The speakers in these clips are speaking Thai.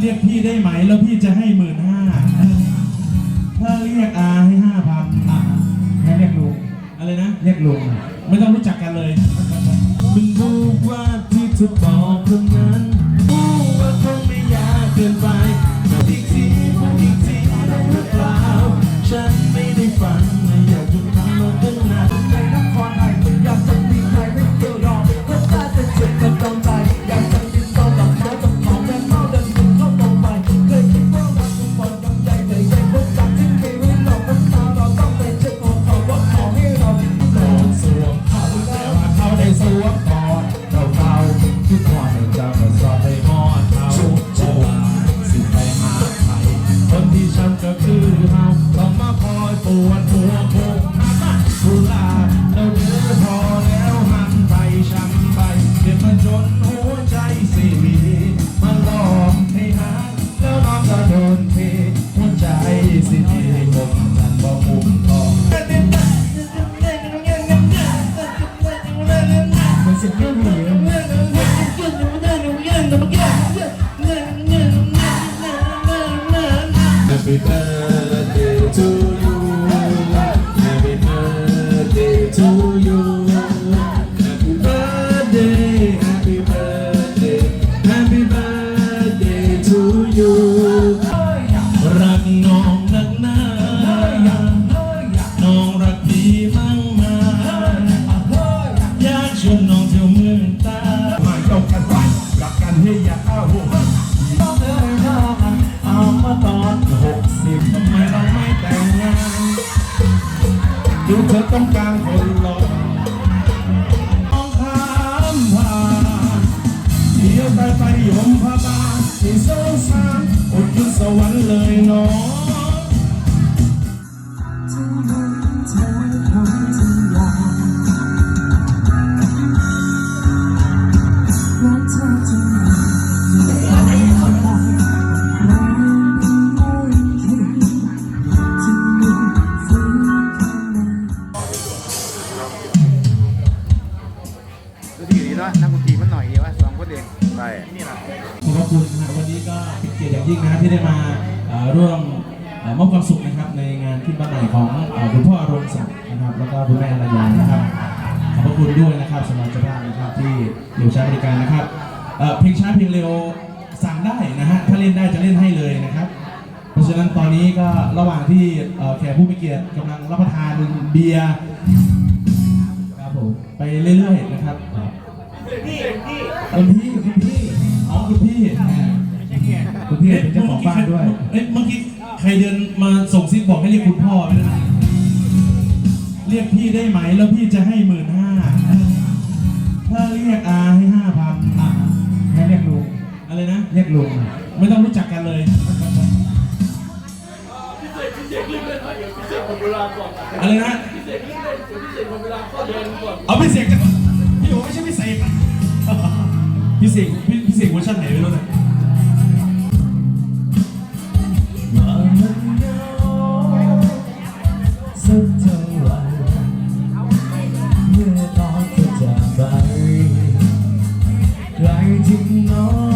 เรียกพี่ได้ไหมแล้วพี่จะให้หมื่นห้าถ้าเรียกอาให้ห้าพันให้เรียกลุงอะไรนะ เรียกลุงไม่ต้องรู้จักกันเลยมึงรู้ว่าที่เธอบอกตรงนั้น Happy birthday เลยเน้องดูดีดีด้วยนักดนตรีมันหน่อยเดียวว่าสองคนเองใช่ขอบพระคุณนะวันนี้ก็เป็นเกียรติอย่างยิ่งนะที่ได้มา ร่วมเอ่อมอบความสุขนะครับในงานขึ้นบ้านใหม่ของเอ่อคุณพ่ออารมณ์ศักดิ์นะครับ แล้วก็คุณแม่อรยานะครับขอบพระคุณด้วยนะครับสำหรับเจ้าภาพนะครับที่เดี๋ยวใช้บริการนะครับเอ่อเพลงช้าเพลงเร็วสั่งได้นะฮะถ้าเล่นได้จะเล่นให้เลยนะครับ เพราะฉะนั้นตอนนี้ก็ระหว่างที่เอ่อแขกผู้มีเกียรติกำลังรับประทานเบียร์ครับผมไปเรื่อยๆนะครับคุณพี่คุณพี่ เรียกพี่ได้ไหมแล้วพี่จะให้หมื่นห้าถ้าเรียกอาให้ห้าพันให้เรียกลุงอะไรนะ เรียกลุงไม่ต้องรู้จักกันเลยอะไรนะเอาพี่เสกจะพี่บอไม่ใช่พี่เสกพี่เสกพี่พี่เสกเวอร์ชันไหนไม่รู้นะ ใค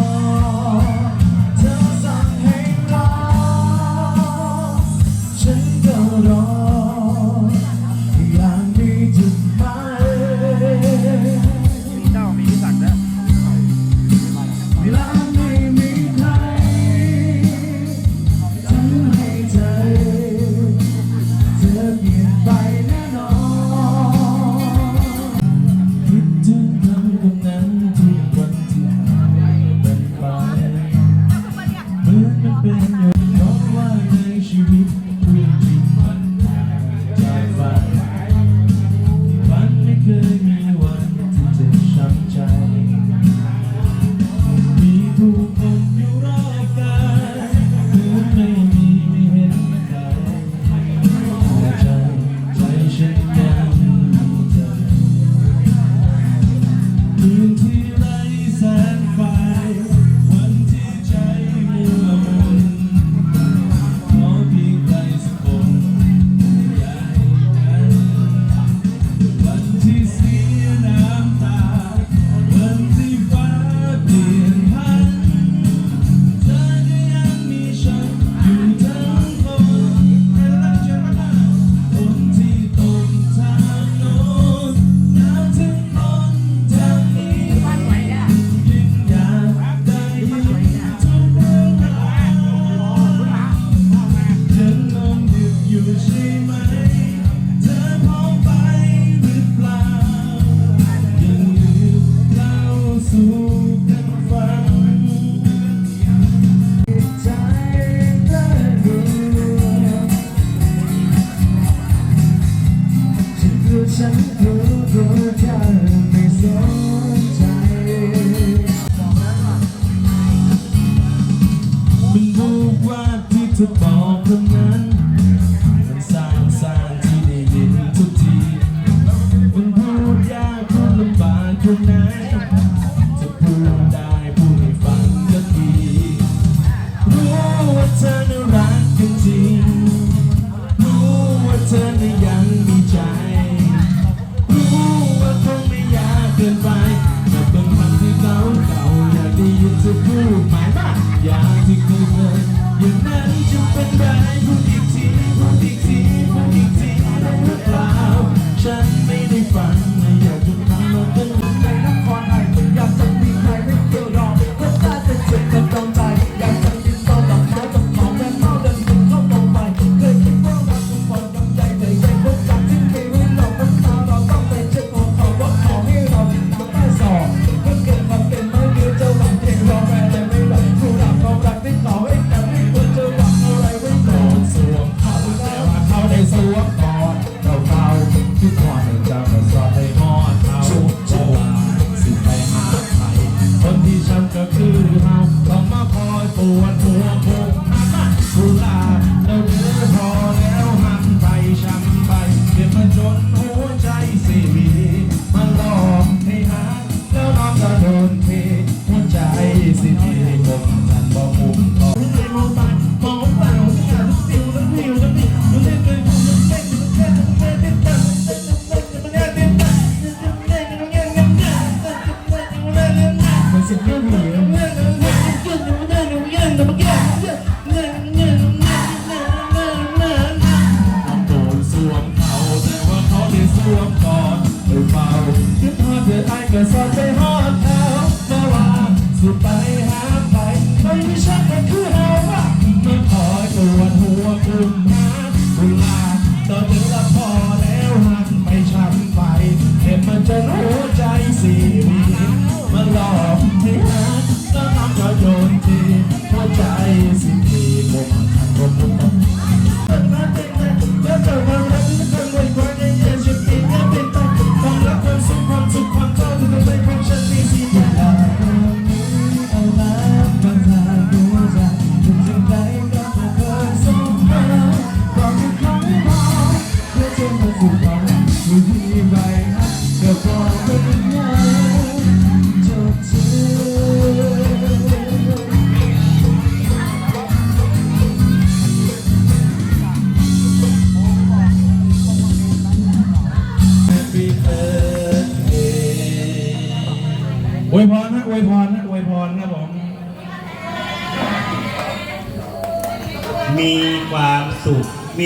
Yes, I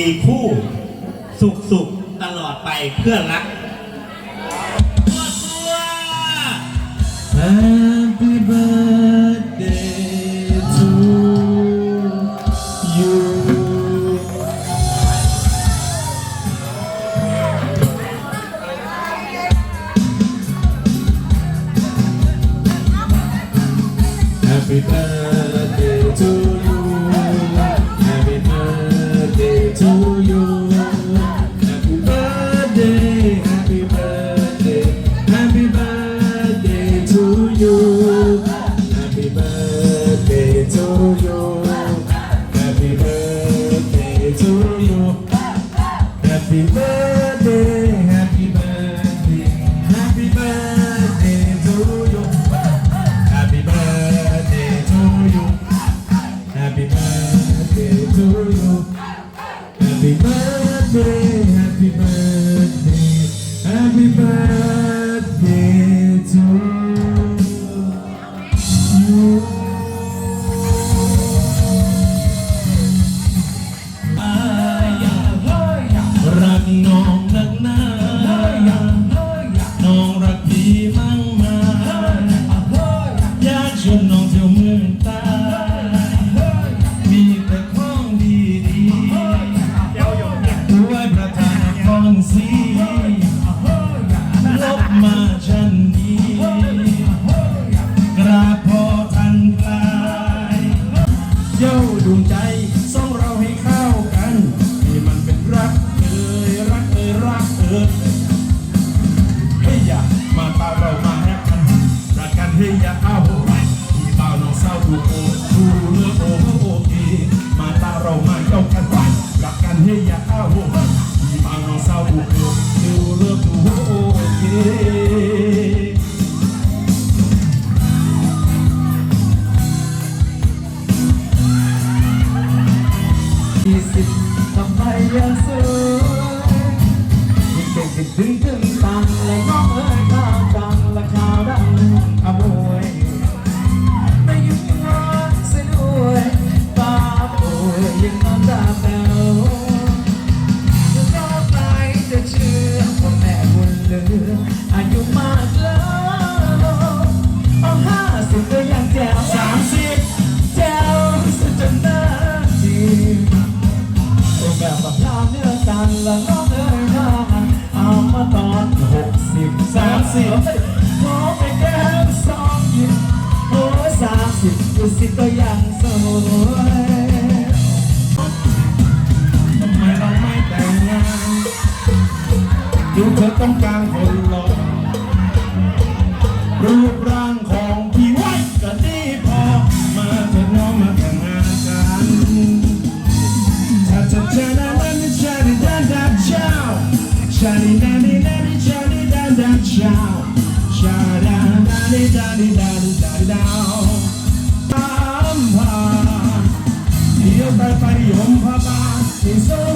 ีคู่สุขสุขตลอดไปเพื่อนรักตัวตั Johnny, Johnny, Johnny, Johnny, da da chow. Cha da da da da da da da da. Om ha. Yo tar pari om ha ba. Iso